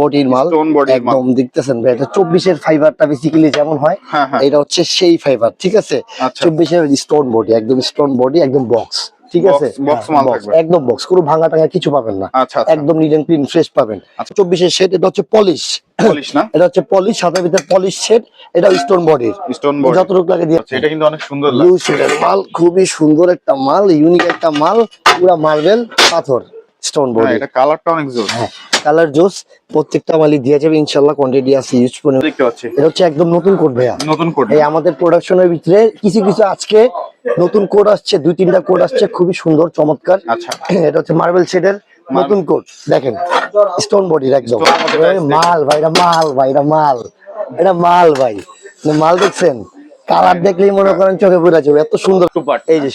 বডির মাল। একদম দেখতেছেন ভাই এটা চব্বিশের ফাইবারটা বেসিক্যালি যেমন হয় হ্যাঁ হ্যাঁ। এটা হচ্ছে সেই ফাইবার ঠিক আছে? আচ্ছা। চব্বিশের স্টোন বডি একদম স্টোন বডি একদম বক্স ঠিক আছে? হ্যাঁ। একদম বক্স কোনো ভাঙা টাঙা কিছু পাবেন না। আচ্ছা আচ্ছা। একদম নিট ক্লিন ফ্রেশ পাবেন। চব্বিশের সেট এটা হচ্ছে পলিশ পলিশ না? এটা হচ্ছে পলিশ ভিতরে পলিশ সেট এটা স্টোন বডির স্টোন বডি যতটুকু লাগে দিয়ে এটা কিন্তু অনেক সুন্দর লাগে। মাল খুবই সুন্দর একটা মাল ইউনিক একটা মাল পুরা মার্বেল পাথর। স্টোন হ্যাঁ বডি এটা কালারটা অনেক হ্যাঁ কালার জোস প্রত্যেকটা মালই দিয়ে যাবে ইনশাল্লাহ কোয়ান্টিটি আছে ইউজ করে দেখতে পাচ্ছি। এটা হচ্ছে একদম নতুন কোড ভাইয়া। নতুন কোড এই আমাদের প্রোডাকশনের ভিতরে কিছু কিছু আজকে নতুন কোড আসছে দুই তিনটা কোড আসছে খুবই সুন্দর চমৎকার। আচ্ছা। এটা হচ্ছে মার্বেল শেডের নতুন কোড দেখেন। স্টোন বডির একদম। মাল ভাইরা মাল ভাইরা মাল এটা মাল ভাই। মাল দেখছেন? কালার দেখলেই মনে করেন চোখে পড়ে যাবে। এত সুন্দর এই যে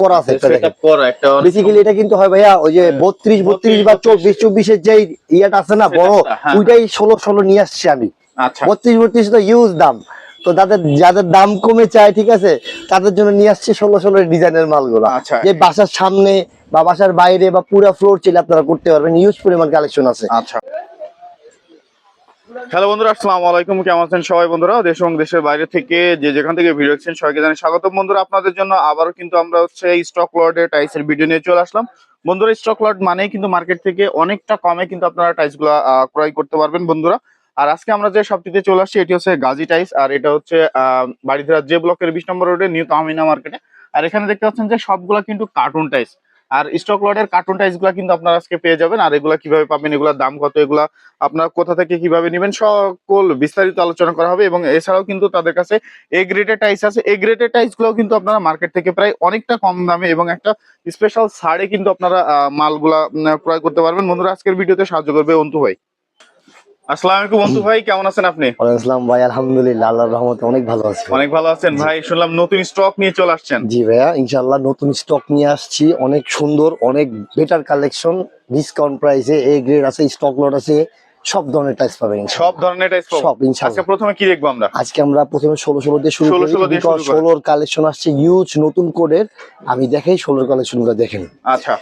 করা আছে সেটআপ করা একটা বেসিক্যালি এটা কিন্তু হয় ভাইয়া ওই যে বত্রিশ বত্রিশ বা চব্বিশ চব্বিশের যে ইয়াটা আছে না বড় হ্যাঁ। ওইটাই ষোলো ষোলো নিয়ে আসছি আমি। আচ্ছা। বত্রিশ বত্রিশ তো ইউজ দাম। তো তাদের যাদের দাম কমে চায় ঠিক আছে তাদের জন্য নিয়ে আসছে ষোলো ষোলো ডিজাইনের মালগুলো। আচ্ছা। যে বাসার সামনে বা বাসার বাইরে বা পুরো ফ্লোর চিলে আপনারা করতে পারবেন। ইউজ পরিমাণ কালেকশন আছে। আচ্ছা। হ্যালো বন্ধুরা আসসালামু আলাইকুম। কেমন আছেন সবাই বন্ধুরা? দেশ এবং দেশের বাইরে থেকে যে যেখান থেকে ভিডিও দেখছেন সবাইকে জানাই স্বাগতম। বন্ধুরা আপনাদের জন্য আবারও কিন্তু আমরা হচ্ছে স্টক লর্ডে টাইসের ভিডিও নিয়ে চলে আসলাম। বন্ধুরা স্টক লর্ড মানেই কিন্তু মার্কেট থেকে অনেকটা কমে কিন্তু আপনারা টাইসগুলা আহ, ক্রয় করতে পারবেন বন্ধুরা। আর আজকে আমরা যে শপটিতে চলে আসছি এটি হচ্ছে গাজী টাইস আর এটা হচ্ছে বাড়িধারা যে ব্লকের বিশ নম্বর রোডে নিউ তাহমিনা মার্কেটে আর এখানে দেখতে পাচ্ছেন যে সবগুলা কিন্তু কার্টুন টাইস আর স্টক লটের কার্টুন টাইসগুলা কিন্তু আপনারা আজকে পেয়ে যাবেন। আর এগুলা কীভাবে পাবেন, এগুলোর দাম কত, এগুলা আপনার কোথা থেকে কীভাবে নেবেন, সকল বিস্তারিত আলোচনা করা হবে। এবং এছাড়াও কিন্তু তাদের কাছে এ গ্রেডের টাইস আছে। এ গ্রেডের টাইসগুলো কিন্তু আপনারা মার্কেট থেকে প্রায় অনেকটা কম দামে এবং একটা স্পেশাল ছাড়ে কিন্তু আপনারা মালগুলা ক্রয় করতে পারবেন। বন্ধুরা, আজকের ভিডিওতে সাহায্য করবে অন্তু ভাই। আসসালামু আলাইকুম ভাই কেমন আছেন আপনি? ওয়ালাইকুম আসসালাম ভাই আলহামদুলিল্লাহ আল্লাহর রহমতে অনেক ভালো আছি। অনেক ভালো আছেন ভাই শুনলাম নতুন স্টক নিয়ে চলে আসছেন। জি ভাইয়া নতুন স্টক নিয়ে আসছি। অনেক সুন্দর অনেক বেটার কালেকশন ডিসকাউন্ট প্রাইসে এ গ্রেড আছে স্টক লট আছে সব ধরনের টাইস পাবেন সব ধরনের টাইস সব আজকে প্রথমে কি দেখব আমরা? আজকে আমরা প্রথমে ষোলো ষোলো দিয়ে শুরু 16 করি 16 দিয়ে বিকজ শুরু করি। ষোলোর কালেকশন আসছে ইউজ নতুন কোডের আমি দেখাই ষোলোর কালেকশনগুলো দেখেন। আচ্ছা।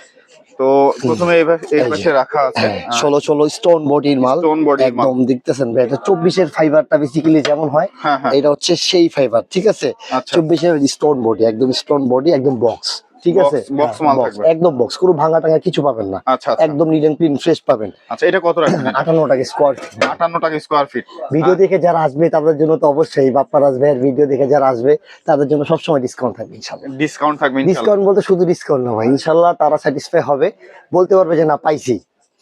তো প্রথমে এই। পাশে রাখা আছে। হ্যাঁ, ষোলো ষোলো স্টোন বডির মাল। একদম দেখতেছেন ভাই এটা চব্বিশের ফাইবারটা বেসিক্যালি যেমন হয় হ্যাঁ হ্যাঁ। এটা হচ্ছে সেই ফাইবার ঠিক আছে? আচ্ছা। চব্বিশের স্টোন বডি একদম স্টোন বডি একদম বক্স ঠিক আছে? হ্যাঁ, মাল থাকবে। একদম বক্স কোনো ভাঙা টাঙা কিছু পাবেন না। আচ্ছা আচ্ছা। একদম নিট এন্ড ক্লিন ফ্রেশ পাবেন। আচ্ছা এটা কত রাখবেন? আটান্ন টাকা স্কোয়ার আটান্ন টাকা স্কোয়ার ফিট ভিডিও দেখে যারা আসবে তাদের জন্য তো অবশ্যই বাপ্পার আসবে আর ভিডিও দেখে যারা আসবে তাদের জন্য সবসময় ডিসকাউন্ট থাকবে ইনশাল্লাহ। ডিসকাউন্ট থাকবে ইনশাআল্লাহ। ডিসকাউন্ট বলতে শুধু ডিসকাউন্ট না ভাই ইনশাল্লাহ তারা স্যাটিসফাই হবে। বলতে পারবে যে না পাইছি।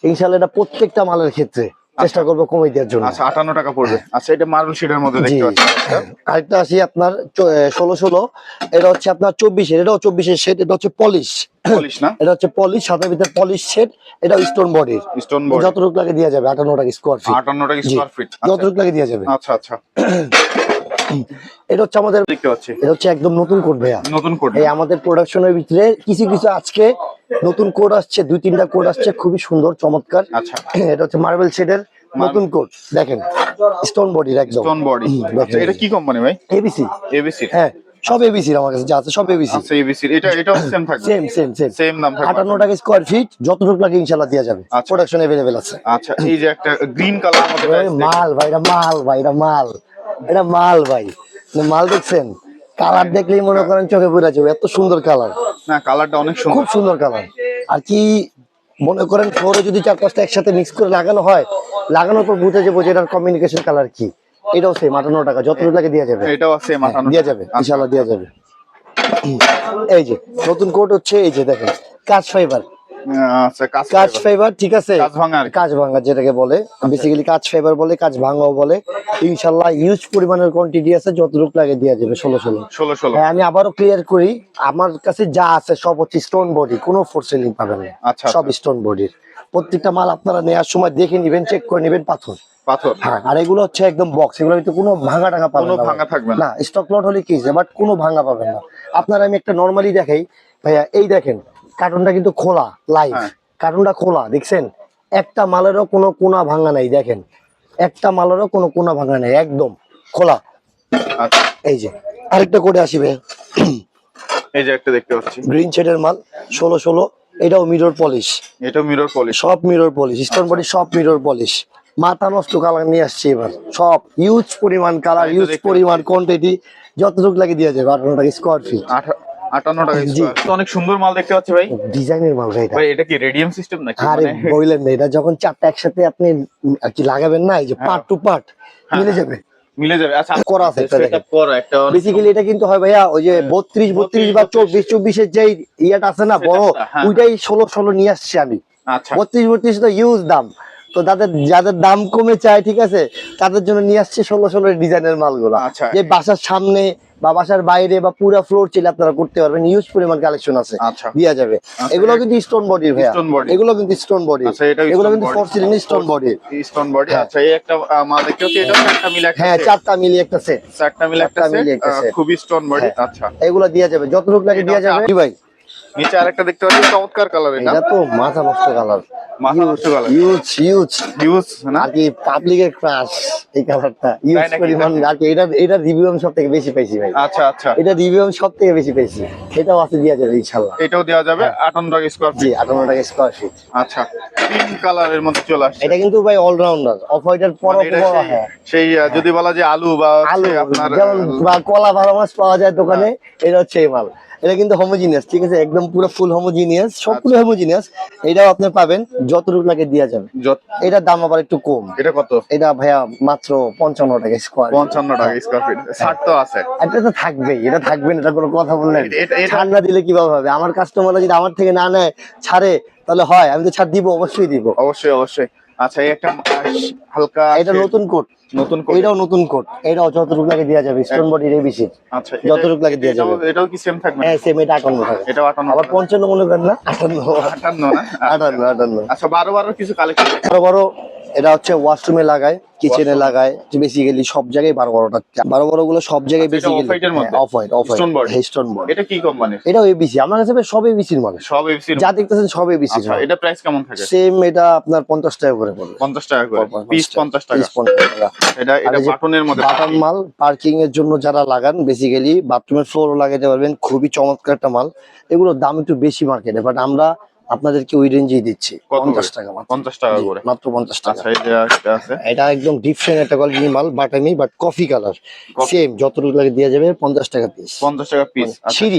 ইনশাল্লাহ এটা প্রত্যেকটা মালের ক্ষেত্রে। চেষ্টা করব কমিয়ে দেওয়ার জন্য। আচ্ছা আটান্ন টাকা পড়বে। আচ্ছা এটা মার্বেল শিটের মধ্যে দেখতে পাচ্ছি। আরেকটা আসি আপনার ষোলো ষোলো। এটা হচ্ছে আপনার চব্বিশের এটাও চব্বিশের সেট এটা হচ্ছে পলিশ। পলিশ না? এটা হচ্ছে পলিশ সাথে ভিতরে পলিশ সেট এটা স্টোন বডির স্টোন বোর্ড যতটুকু লাগে দেওয়া যাবে আটান্ন টাকা স্কোয়ার ফিট আটান্ন টাকা স্কোয়ার ফিট যতটুকু লাগে দেওয়া যাবে। আচ্ছা আচ্ছা। এটা হচ্ছে আমাদের দেখতে পাচ্ছি। এটা হচ্ছে একদম নতুন কোড ভাইয়া। নতুন কোড এই আমাদের প্রোডাকশনের ভিতরে কিছু কিছু আজকে নতুন কোড আসছে দুই তিনটা কোড আসছে খুবই সুন্দর চমৎকার। আচ্ছা। এটা হচ্ছে মার্বেল শেডের নতুন কোড দেখেন। স্টোন বডির একদম। স্টোন বডি আচ্ছা এটা কি কোম্পানি ভাই? এবিসি এবিসি হ্যাঁ সব এবিসির আমার কাছে যা আছে সব এবিসি আচ্ছা এবিসি এটা এটাও সেম থাকবে? সেম সেম সেম সেম দাম থাকবে। আটান্ন টাকা স্কোয়ার ফিট যতটুকু লাগে ইনশাল্লাহ দেওয়া যাবে। আচ্ছা। প্রোডাকশন এভেলেবেল আছে। আচ্ছা এই যে একটা গ্রিন কালার ভাই, মাল ভাই এটা মাল ভাই এটা মাল। এটা মাল ভাই। মাল দেখছেন? কালার দেখলেই মনে করেন চোখে পড়ে যাবে এত সুন্দর কালার না কালারটা অনেক সুন্দর খুব সুন্দর। কালার আর কি মনে করেন ফ্লোরে যদি চার পাঁচটা একসাথে মিক্স করে লাগানো হয় লাগানোর পর বুঝে যাব যে এটার কমিউনিকেশন কালার কি। এটাও সেম আটান্ন টাকা যতটুকু লাগে দেওয়া যাবে। এটাও সেম আটান্ন দেওয়া যাবে ইনশাল্লাহ দেওয়া যাবে। এই যে নতুন কোট হচ্ছে এই যে দেখেন কাজ ফাইবার আচ্ছা ফাইবার ঠিক আছে? ভাঙা যেটাকে বলে। বেসিক্যালি ফাইবার বলে ভাঙাও বলে। ইনশাল্লাহ ইউজ পরিমাণের কোয়ান্টিটি আছে যতটুকু লাগে দেওয়া যাবে ষোলো ষোলো। ষোলো ষোলো। হ্যাঁ আমি আবারও ক্লিয়ার করি আমার কাছে যা আছে সব হচ্ছে স্টোন বডি কোনো ফোর সেলিং পাবেন না। আচ্ছা সব স্টোন বডির প্রত্যেকটা মাল আপনারা নেওয়ার সময় দেখে নিবেন চেক করে নিবেন পাথর। পাথর। হ্যাঁ আর এগুলো হচ্ছে একদম বক্স এগুলো কিন্তু কোনো ভাঙা টাঙা পাবেন না ভাঙা থাকবে না। না স্টক লট হলে কি বাট কোনো ভাঙা পাবেন না। আপনারা আমি একটা নর্মালি দেখাই। ভাইয়া এই দেখেন কার্টুনটা কিন্তু খোলা লাইভ হ্যাঁ। কার্টুনটা খোলা দেখছেন? একটা মালেরও কোনো কোনা ভাঙা নাই দেখেন। একটা মালেরও কোনো কোনা ভাঙা নাই একদম খোলা। আচ্ছা। এই যে আরেকটা করে আসিবে এই যে একটা দেখতে পাচ্ছি। গ্রিন শেডের মাল ষোলো ষোলো এটাও মিরর পলিশ এটা মিরর পলিশ সব মিরর পলিশ স্টোন বডি সব মিরর পলিশ মাথা নষ্ট কালার নিয়ে আসছে এবার সব। ইউজ পরিমাণ কালার ইউজ পরিমাণ কোয়ান্টিটি যতটুকু লাগে দিয়ে যাবে আঠারো টাকা স্কোয়ার ফিট আঠা- আটান্ন টাকা জি। square। তো অনেক সুন্দর মাল দেখতে পাচ্ছি ভাই। ডিজাইনের মাল ভাই ভাই এটা কি রেডিয়াম সিস্টেম নাকি? আরে মানে না এটা যখন চারটা একসাথে আপনি আর কি লাগাবেন না এই যে হ্যাঁ। পার্ট টু পার্ট মিলে যাবে। মিলে যাবে। আচ্ছা করা আছে সেটআপ করা একটা বেসিক্যালি এটা কিন্তু হয় ভাইয়া ওই যে বত্রিশ বত্রিশ বা চব্বিশ চব্বিশের যে ইয়াটা আছে না বড় হ্যাঁ। ওইটাই ষোলো ষোলো নিয়ে আসছি আমি। আচ্ছা। বত্রিশ বত্রিশ তো ইউজ দাম। তো তাদের যাদের দাম কমে চায় ঠিক আছে তাদের জন্য নিয়ে আসছে ষোলো ষোলো ডিজাইনের মালগুলো। আচ্ছা। যে বাসার সামনে বা বাসার বাইরে বা পুরো ফ্লোর চিলে আপনারা করতে পারবেন। ইউজ পরিমাণ কালেকশন আছে। আচ্ছা। দেওয়া যাবে। এগুলো কিন্তু স্টোন বডি ভাইয়া। এগুলো কিন্তু স্টোন বডি আচ্ছা, এগুলো কিন্তু। Porcelain stone body stone body. আচ্ছা এই একটা মাল দেখতে পাচ্ছি এটা চারটা মিলে একটা হ্যাঁ চারটা মিলে একটা সেট চারটা মিলে একটা সেট। খুবই স্টোন বডি হ্যাঁ। আচ্ছা। এগুলো দেওয়া যাবে। যতটুকু লাগে দিয়া যাবে। ভাই। নিচে আরেকটা দেখতে পাচ্ছি চমৎকার কালার এটা। এটা তো মাথা নষ্ট কালার মাথা নষ্ট colour। ইউজ ইউজ ইউজ না? আর কি পাবলিকের ক্রাশ এই কালারটা ইউজ? পরিমাণ। আর কি এটা এটা রিভিউ আমি সব থেকে বেশি পাইছি ভাই। আচ্ছা আচ্ছা। এটা রিভিউ আমি সব থেকে বেশি পেয়েছি এটাও আছে দেওয়া যাবে ইনশাল্লাহ এটাও দেওয়া যাবে হ্যাঁ। আটান্ন টাকা স্কোয়ার জি আটান্ন টাকা স্কোয়ার ফিট আচ্ছা পিঙ্ক কালারের মধ্যে চলে আসছে। এটা কিন্তু ভাই অলরাউন্ডার অফ হোয়াইটের পর মানে সেই- হ্যাঁ। যদি বলা যায় আলু বা আপনার যেমন বা কলা ভালো মাছ পাওয়া যায় দোকানে এটা হচ্ছে এই মাল। এটা কিন্তু হোমোজিনিয়াস ঠিক আছে? একদম পুরো ফুল হোমোজিনিয়াস সবগুলো আচ্ছা। হোমোজিনিয়াস এটাও আপনি পাবেন যতটুকু লাগে দেওয়া যাবে। এটার দাম আবার একটু কম। এটা কত? এটা ভাইয়া মাত্র পঞ্চান্ন টাকা স্কোয়ার পঞ্চান্ন টাকা স্কোয়ার ফিট ষাট তো আছে। এটা তো থাকবেই এটা থাকবে না এটা কোনো কথা বললেন। ছাড় না দিলে কীভাবে হবে? আমার কাস্টমাররা যদি আমার থেকে না নেয় ছাড়ে তাহলে হয় আমি তো ছাড় দিব অবশ্যই দিব। অবশ্যই অবশ্যই। আচ্ছা এই একটা হালকা এটা নতুন কোট নতুন করে এটাও নতুন কোট এটাও যতটুকু লাগে দেওয়া যাবে স্টোন বডির এই বেশি আচ্ছা যতটুকু লাগে দেওয়া যাবে। এটাও কি সেম থাকবে হ্যাঁ সেম এটা আটান্ন থাকবে। এটাও আটান্ন আবার পঞ্চান্ন মনে করেন না? আটান্ন। আটান্ন না? আটান্ন আটান্ন। আচ্ছা বারো বারো কিছু কালেকশন বড় বড় এটা হচ্ছে ওয়াশরুমে লাগায় কিচেনে লাগায় বেসিক্যালি সব জায়গায় বারো বারোটা বারো বড়গুলো সব জায়গায় এটা বেসিক্যালি এর? Off white off white stone body এটা কি কোম্পানির এটাও এবিসি আমার কাছে সব এবিসির মানে সব এফসির যা দেখতেছেন সব এবিসি আচ্ছা এটা প্রাইস কেমন থাকে? সেম এটা আপনার পঞ্চাশ টাকা করে পড়বে। পঞ্চাশ টাকা করে। পিস পঞ্চাশ টাকা। পিস পঞ্চাশ টাকা। এটা এটা বাটনের মধ্যে বাটার মাল পার্কিং এর জন্য যারা লাগান বেসিক্যালি বাথরুমের ফ্লোরও লাগাতে পারবেন। খুবই চমৎকার একটা মাল। এগুলোর দাম একটু বেশি মার্কেটে বাট আমরা আপনাদেরকে ওই রেঞ্জেই দিচ্ছি পঞ্চাশ টাকা পঞ্চাশ টাকা করে। মাত্র পঞ্চাশ টাকা। আচ্ছা এটা একদম ডিফারেন্ট একটা কোয়ালিটি মাল বাটামি বাট কফি কালার। সেম যতটুকু লাগে দেওয়া যাবে পঞ্চাশ টাকা পিস পঞ্চাশ টাকা পিস আচ্ছা সিঁড়ি।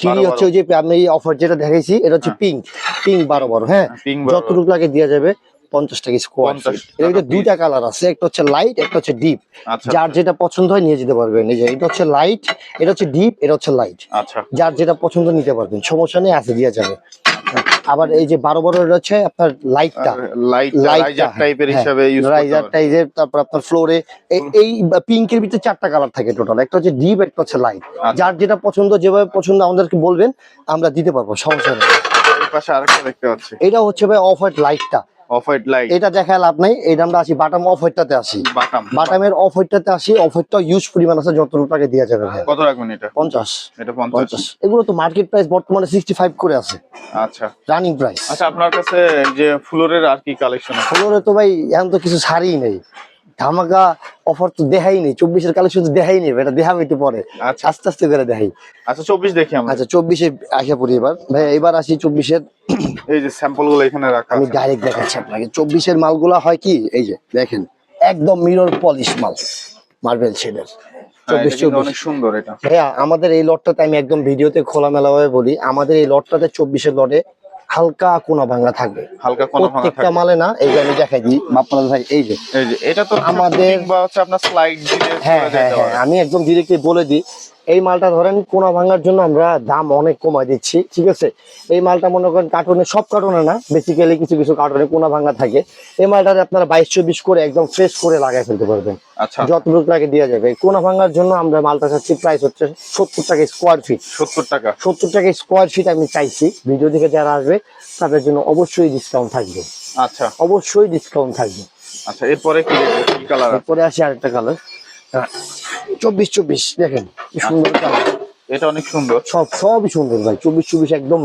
সিঁড়ি হচ্ছে ওই যে আমি অফার যেটা দেখাইছি এটা হচ্ছে হ্যাঁ। পিঙ্ক পিঙ্ক বারো বারো হ্যাঁ? পিঙ্ক বারো। যতটুকু লাগে দেওয়া যাবে পঞ্চাশ টাকা স্কোয়ার 50 এর দুইটা কালার আছে একটা হচ্ছে লাইট একটা হচ্ছে ডিপ আচ্ছা যার যেটা পছন্দ হয় নিয়ে যেতে পারবেন। এই যে এটা হচ্ছে লাইট এটা হচ্ছে ডিপ এটা হচ্ছে লাইট যার যেটা পছন্দ নিতে পারবেন। সমস্যা নেই আছে দেওয়া যাবে। আবার এই যে বারো বারো রয়েছে আপনার লাইটটা লাইট রাইজার টাইপের হিসাবে রাইজার টাইজের তারপর আপনার ফ্লোরে এই পিঙ্কের ভিতরে চারটা কালার থাকে টোটাল একটা হচ্ছে ডিপ একটা হচ্ছে লাইট আচ্ছা। যার যেটা পছন্দ যেভাবে পছন্দ আমাদেরকে বলবেন আমরা দিতে পারব সমস্যা নেই। এটা হচ্ছে ভাই অফ হোয়াইট লাইটটা অফ হোয়াইট লাইট এটা লাভ নাই এটা আমরা আসি বাটাম অফ হোয়াইটটাতে আসি। বাটাম। বাটামের অফ হোয়াইটটাতে আসি অফ হোয়াইটটা ইউজ পরিমাণ আছে যত টাকা দেওয়া যাবে কত রাখবেন এটা? পঞ্চাশ। এটা পঞ্চাশ? পঞ্চাশ। এগুলো তো মার্কেট প্রাইস বর্তমানে সিক্সটি ফাইভ করে আছে। আচ্ছা। রানিং প্রাইস আচ্ছা আপনার কাছে যে ফ্লোরের আর কি কালেকশন আছে? ফ্লোরে তো ভাই এখন তো কিছু শাড়ি নেই। ধামাকা অফার তো দেখাই নেই চব্বিশের কালেকশন তো দেখাই নেই এটা দেখাবে একটু পরে। আচ্ছা। আস্তে আস্তে করে দেখাই। আচ্ছা চব্বিশ দেখি আমরা। আচ্ছা চব্বিশে আসা পড়ি এবার। ভাই এবার আসি চব্বিশের। এই যে স্যাম্পলগুলো এখানে রাখা আমি ডাইরেক্ট দেখাচ্ছি আপনাকে। চব্বিশের মালগুলা হয় কি? এই যে দেখেন একদম মিরর পলিশ মাল মার্বেল শেডের হ্যাঁ, ভাইয়া আমাদের এই লটটাতে আমি একদম ভিডিওতে খোলামেলা ভাবে বলি আমাদের এই লটটাতে চব্বিশের লটে হালকা কোনা ভাঙা থাকবে। হালকা কোনো ভাঙা প্রত্যেকটা মালে না এই যে আমি দেখাই দিই ভাই এই যে। এই যে এটা তো আমাদের- আমাদের বা হচ্ছে আপনার স্লাইড দিলে হ্যাঁ হ্যাঁ হ্যাঁ আমি একদম ডিরেক্টলি বলে দিই এই মালটা ধরেন কোনা ভাঙার জন্য আমরা দাম অনেক কমায় দিচ্ছি ঠিক আছে? এই মালটা মনে করেন কার্টুনে সব কার্টুনে না বেসিক্যালি কিছু কিছু কার্টুনে কোনা ভাঙা থাকে। এই মালটাতে আপনারা বাইশ চব্বিশ করে একদম ফ্রেশ করে লাগাই ফেলতে পারবেন। আচ্ছা। যতটুকু লাগে দেওয়া যাবে। কোনা ভাঙার জন্য আমরা মালটা চাচ্ছি প্রাইস হচ্ছে সত্তর টাকা স্কোয়ার ফিট সত্তর টাকা। সত্তর টাকা স্কোয়ার ফিট আমি চাইছি। ভিডিও থেকে যারা আসবে তাদের জন্য অবশ্যই ডিসকাউন্ট থাকবে। আচ্ছা। অবশ্যই ডিসকাউন্ট থাকবে। আচ্ছা এরপরে? কি কালার এরপরে আসি আরেকটা কালার চব্বিশ চব্বিশ দেখেন কি সুন্দর কালার। এটা অনেক সুন্দর। সব সবই সুন্দর ভাই চব্বিশ চব্বিশ একদম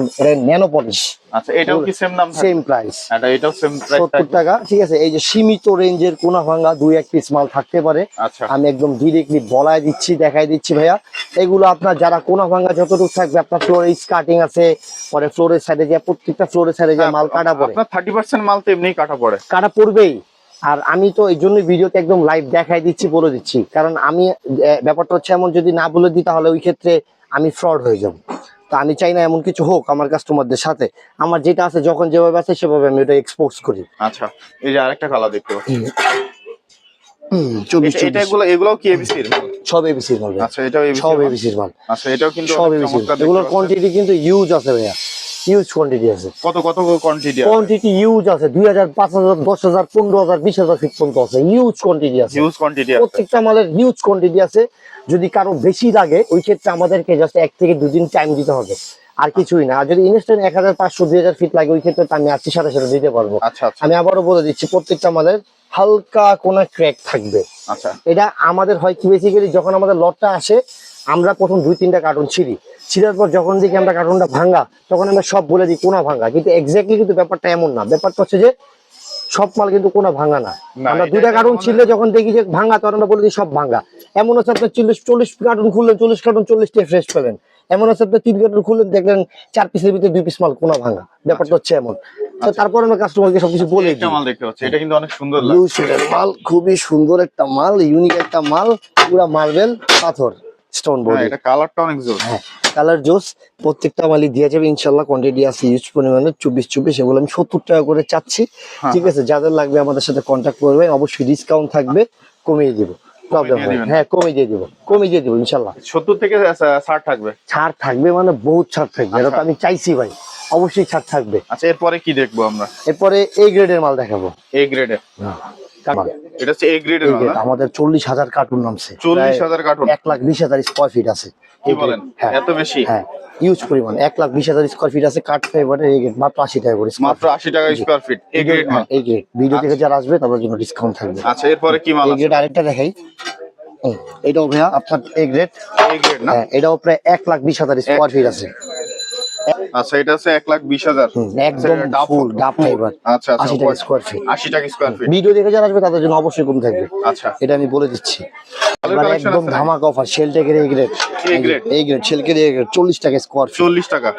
ন্যানো পলিশ। আচ্ছা এটাও কি সেম দাম সেম প্রাইস এটা এটাও সেম প্রাইস সত্তর টাকা ঠিক আছে? এই যে সীমিত রেঞ্জের কোনা ভাঙ্গা দুই এক পিস মাল থাকতে পারে। আচ্ছা। আমি একদম ডিরেক্টলি বলায় দিচ্ছি দেখাই দিচ্ছি ভাইয়া। এগুলো আপনার যারা কোনা ভাঙ্গা যতটুকু থাকবে আপনার ফ্লোরে স্কার্টিং আছে পরে ফ্লোরের সাইডে যে প্রত্যেকটা ফ্লোরের সাইডে যে মাল কাটা পড়ে। আপনার থার্টি পার্সেন্ট মাল তো এমনি কাটা পড়ে। কাটা পড়বেই। আর আমি তো এই জন্য ভিডিওতে একদম লাইভ দেখাই দিচ্ছি বলে দিচ্ছি। কারণ আমি ব্যাপারটা হচ্ছে এমন যদি না বলে দিই তাহলে ওই ক্ষেত্রে আমি ফ্রড হয়ে যাব। তো আমি চাই না এমন কিছু হোক আমার কাস্টমারদের সাথে। আমার যেটা আছে যখন যেভাবে আছে সেভাবে আমি ওটা এক্সপোর্ট করি। আচ্ছা এই যে আরেকটা কালার দেখতে পাচ্ছি। সব এবিসির মাল আচ্ছা এটাও এবিসির মাল। আচ্ছা এটাও কিন্তু সব এবিসির এগুলোর কোয়ান্টিটি কিন্তু ইউজ আছে ভাইয়া। ইউজ কোয়ান্টিটি আছে। কত কত কোয়ান্টিটি কোয়ান্টিটি ইউজ আছে। দুই হাজার পাঁচ হাজার দশ হাজার পনেরো হাজার বিশ হাজার ফিট পর্যন্ত আছে। ইউজ কোয়ান্টিটি আছে। হিউজ কোয়ান্টিটি প্রত্যেকটা মালের হিউজ কোয়ান্টিটি আছে। যদি কারও বেশি লাগে ওই ক্ষেত্রে আমাদেরকে জাস্ট এক থেকে দুদিন টাইম দিতে হবে। আর কিছুই না। আর যদি ইনস্ট্যান্ট এক হাজার পাঁচশো দুই হাজার ফিট লাগে ওই ক্ষেত্রে আমি আশি সাথে সাথে দিতে পারব। আচ্ছা আচ্ছা। আমি আবারও বলে দিচ্ছি প্রত্যেকটা মালের হালকা কোনো ক্র্যাক থাকবে। আচ্ছা। এটা আমাদের হয় কি বেসিক্যালি যখন আমাদের লটটা আসে আমরা প্রথম দুই তিনটা কার্টুন ছিঁড়ি। ছিঁড়ার পর যখন দেখি আমরা কার্টুনটা ভাঙা তখন আমরা সব বলে দিই কোনা ভাঙা কিন্তু এক্স্যাক্টলি কিন্তু ব্যাপারটা এমন না। ব্যাপারটা হচ্ছে যে সব মাল কিন্তু কোনা ভাঙা না। আমরা দুইটা কার্টুন ছিঁড়লে যখন দেখি যে ভাঙা তখন আমরা বলে দিই সব ভাঙা এমন হচ্ছে আপনার চল্লিশ চল্লিশ কার্টুন খুললেন চল্লিশ কার্টুন চল্লিশটা ফ্রেশ পেলেন। এমন হচ্ছে আপনার তিন কার্টুন খুললেন দেখলেন চার পিসের ভিতরে দুই পিস মাল কোনা ভাঙা ব্যাপারটা হচ্ছে এমন। তো তারপর আমরা কাস্টমারকে সবকিছু বলে একটা দিই। মাল দেখতে পাচ্ছি এটা কিন্তু অনেক সুন্দর মাল খুবই সুন্দর একটা মাল ইউনিক একটা মাল পুরা মার্বেল পাথর। স্টোন হ্যাঁ বডি এটা কালারটা অনেক হ্যাঁ কালার জোস প্রত্যেকটা মালই দেওয়া যাবে ইনশাল্লাহ কোয়ান্টিটি আছে ইউজ পরিমাণে চব্বিশ চব্বিশ এগুলো আমি সত্তর টাকা করে চাচ্ছি। হ্যাঁ। ঠিক আছে যাদের লাগবে আমাদের সাথে কন্ট্যাক্ট করবে অবশ্যই ডিসকাউন্ট থাকবে কমিয়ে দিব। প্রবলেম হ্যাঁ। কমিয়ে দিয়ে দিব কমিয়ে দিয়ে দিব ইনশাল্লাহ সত্তর থেকে ষাট থাকবে। ছাড় থাকবে মানে বহুত ছাড় থাকবে এটা তো আচ্ছা। আমি চাইছি ভাই অবশ্যই ছাড় থাকবে। আচ্ছা এরপরে কি দেখব আমরা? এরপরে এই গ্রেডের মাল দেখাবো। এ। গ্রেডের। এটা হচ্ছে এ গ্রেডের মাল আমাদের চল্লিশ হাজার কার্টুন নামছে। কার্টুন এক লাখ বিশ হাজার স্কোয়ার ফিট আছে। কি বলেন? হ্যাঁ। এত বেশি? হ্যাঁ। ইউজ পরিমাণ। এক লাখ বিশ হাজার স্কোয়ার ফিট আছে। কাঠ ফাইবারের এই গ্রেড মাত্র আশি টাকা করে মাত্র টাকা। স্কোয়ার ফিট এ feet। গ্রেড মাল। হ্যাঁ, গ্রেড ভিডিও থেকে যারা আসবে তাদের জন্য ডিসকাউন্ট থাকবে। আচ্ছা এরপরে কি মাল এই আছে? গ্রেড আরেকটা দেখাই। হুম, এটাও ভাইয়া আপনার এই গ্রেড এ গ্রেড না? হ্যাঁ এটাও প্রায় এক লাখ বিশ হাজার স্কোয়ার ফিট আছে। আচ্ছা এটা হচ্ছে এক লাখ বিশ হাজার। হুম, একদম আচ্ছা, ফুল ডাব ফাইবার আচ্ছা আচ্ছা আশি টাকা স্কোয়ার ফিট আশি টাকা স্কোয়ার ফিট ভিডিও দেখে যারা আসবে তাদের জন্য অবশ্যই কম থাকবে। আচ্ছা। এটা আমি বলে দিচ্ছি। এবার একদম আছে নাকি? ধামাকা অফার শেলটেকের এই গ্রেড এই grade? এই গ্রেড শেলকের এই গ্রেড চল্লিশ টাকা স্কোয়ার ফিট চল্লিশ টাকা।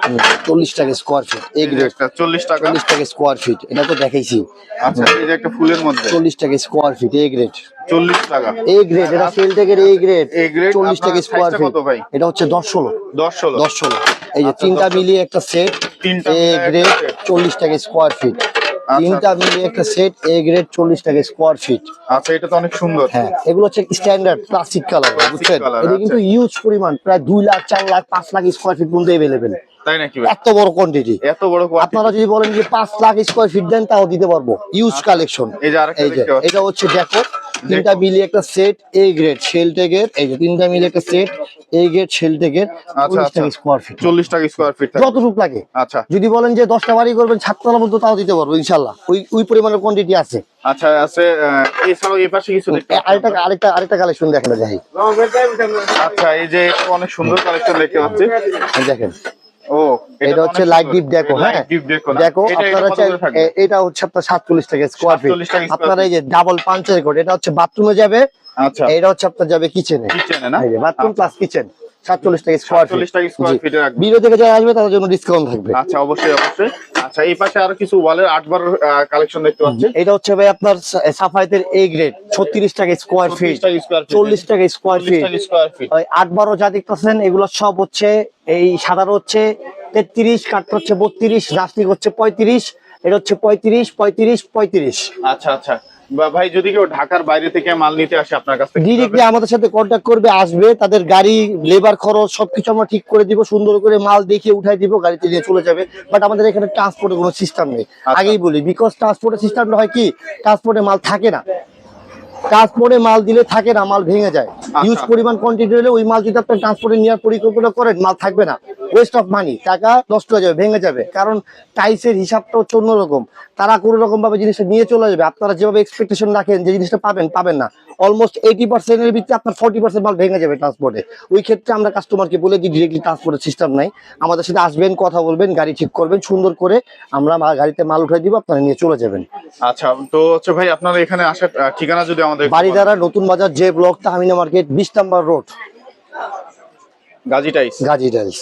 চল্লিশ টাকা স্কোয়ার ফিট এই এই গ্রেড টাকা চল্লিশ টাকা। স্কোয়ার ফিট এটা তো দেখাইছি। আচ্ছা এই যে একটা ফুলের মধ্যে। টাকা স্কোয়ার ফিট এই গ্রেড চল্লিশ টাকা। এই গ্রেড এটা এই গ্রেড এই টাকা স্কোয়ার ফিট এটা হচ্ছে এই যে আচ্ছা, তিনটা মিলিয়ে একটা সেট তিনটা এ গ্রেড set। চল্লিশ টাকা স্কোয়ার ফিট। তিনটা মিলে একটা সেট এ গ্রেড চল্লিশ টাকা স্কোয়ার ফিট আচ্ছা এটা তো অনেক সুন্দর। হ্যাঁ এগুলো হচ্ছে স্ট্যান্ডার্ড ক্লাসিক কালার বুঝছেন? এটা কিন্তু আচ্ছা। ইউজ পরিমাণ প্রায় দুই লাখ চার লাখ পাঁচ লাখ স্কোয়ার ফিট পর্যন্ত এভেলেবেল তাই নাকি এত বড় কোয়ান্টিটি এত বড়? আপনারা যদি বলেন যে পাঁচ লাখ স্কোয়ার ফিট দেন তাও দিতে পারব। ইউজ কালেকশন এই যে। এটা হচ্ছে দেখো তিনটা মিলিয়ে একটা সেট এ গ্রেড শেলটেকের এই যে তিনটা মিলিয়ে একটা সেট এ গ্রেড শেলটেকের আচ্ছা আচ্ছা। স্কোয়ার ফিট চল্লিশ টাকা স্কোয়ার ফিট যতটুকু লাগে। আচ্ছা। যদি বলেন যে দশটা বাড়ি করবেন সাততলা মধ্যে তাও দিতে পারব ইনশাল্লাহ ওই ওই পরিমাণের কোয়ান্টিটি আছে। আচ্ছা আছে এছাড়াও এই পাশে কিছু আরেকটা আরেকটা আরেকটা কালেকশন দেখেন যাই আচ্ছা এই যে অনেক সুন্দর কালেকশন দেখতে পাচ্ছি। দেখেন। ও এটা হচ্ছে লাইট ডিপ দেখো হ্যাঁ? আপনারা চাই এটা হচ্ছে আপনার সাতচল্লিশ টাকা স্কোয়ার ফিট 47 টাকা square আপনারা এই যে ডাবল পাঞ্চের কোড এটা হচ্ছে বাথরুমে যাবে। আচ্ছা। এটা হচ্ছে আপনার যাবে কিচেনে বাথরুম প্লাস কিচেন সাতচল্লিশ টাকা স্কোয়ার ফিট 47 টাকা square feet এ ভিডিও থেকে যারা আসবে তাদের জন্য ডিসকাউন্ট থাকবে। আচ্ছা অবশ্যই অবশ্যই। আচ্ছা এই পাশে আরও কিছু ওয়ালের আটবার কালেকশন দেখতে পাচ্ছি। এটা হচ্ছে ভাই আপনার সাফাইতের এ গ্রেড ছত্রিশ টাকা স্কোয়ার ফিট 40 টাকা স্কোয়ার ফিট চল্লিশ টাকা স্কোয়ার ফিট স্কোয়ার আট বারো যা দেখতেছেন এগুলো সব হচ্ছে এই সাদার হচ্ছে তেত্রিশ কাঠটা হচ্ছে বত্রিশ রাস্টিক হচ্ছে পঁয়ত্রিশ এটা হচ্ছে পঁয়ত্রিশ পঁয়ত্রিশ পঁয়ত্রিশ। আচ্ছা আচ্ছা। ভাই যদি কেউ ঢাকার বাইরে থেকে মাল নিতে আসে আপনার কাছে ডিরেক্টলি আমাদের সাথে কন্ট্যাক্ট করবে আসবে তাদের গাড়ি লেবার খরচ সবকিছু আমরা ঠিক করে দিব সুন্দর করে মাল দেখিয়ে উঠাই দিব গাড়িতে নিয়ে চলে যাবে। বাট আমাদের এখানে ট্রান্সপোর্টের কোনো সিস্টেম নেই। আগেই বলি বিকজ ট্রান্সপোর্টের সিস্টেমটা হয় কি ট্রান্সপোর্টে মাল থাকে না। ট্রান্সপোর্টে মাল দিলে থাকে না মাল ভেঙে যায়। ইউজ পরিমাণ কোয়ান্টিটি হলে ওই মাল যদি আপনি ট্রান্সপোর্টে নেওয়ার পরিকল্পনা করেন মাল থাকবে না। ওয়েস্ট অফ মানি টাকা নষ্ট হয়ে যাবে ভেঙে যাবে। কারণ টাইসের হিসাবটা হচ্ছে অন্যরকম। তারা কোনো রকম ভাবে জিনিসটা নিয়ে চলে যাবে আপনারা যেভাবে এক্সপেকটেশন রাখেন যে জিনিসটা পাবেন পাবেন না। অলমোস্ট এইটি পার্সেন্টের ভিতরে আপনার ফর্টি পার্সেন্ট মাল ভেঙে যাবে ট্রান্সপোর্টে ওই ক্ষেত্রে আমরা কাস্টমারকে বলে দিই ডিরেক্টলি ট্রান্সপোর্টের সিস্টেম নাই। আমাদের সাথে আসবেন কথা বলবেন গাড়ি ঠিক করবেন সুন্দর করে আমরা গাড়িতে মাল উঠাই দিব আপনারা নিয়ে চলে যাবেন। আচ্ছা তো হচ্ছে ভাই আপনারা এখানে আসার ঠিকানা যদি আমাদের বাড়িদারা নতুন বাজার যে ব্লক তাহমিনা মার্কেট বিশ number road. Gazi tiles Gazi tiles